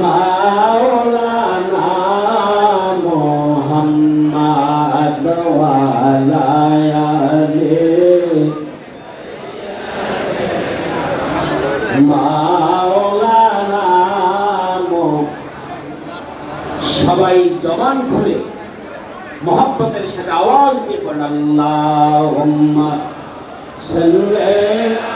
মাওলানা মোহাম্মদ ওয়ালায়ালে মাওলানা সবাই জবান খুলে মোহাব্বতের সাথে আওয়াজ দিয়ে পড়েন সাল্লি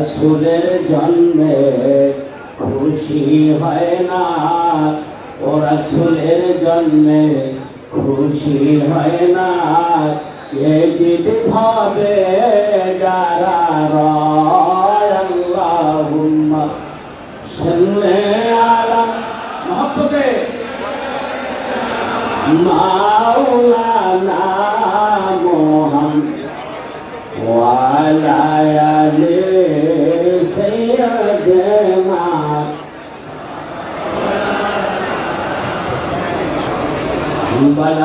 রাসূলের জন্মে খুশি হয় না। ও রাসূলের জন্মে খুশি হয় না। এ জিদ ভাবে যারা আল্লাহুম্মা, সাল্লি মাওলানা মোহাম্মদ ওয়ালা সাইয়্যিদিনা বলা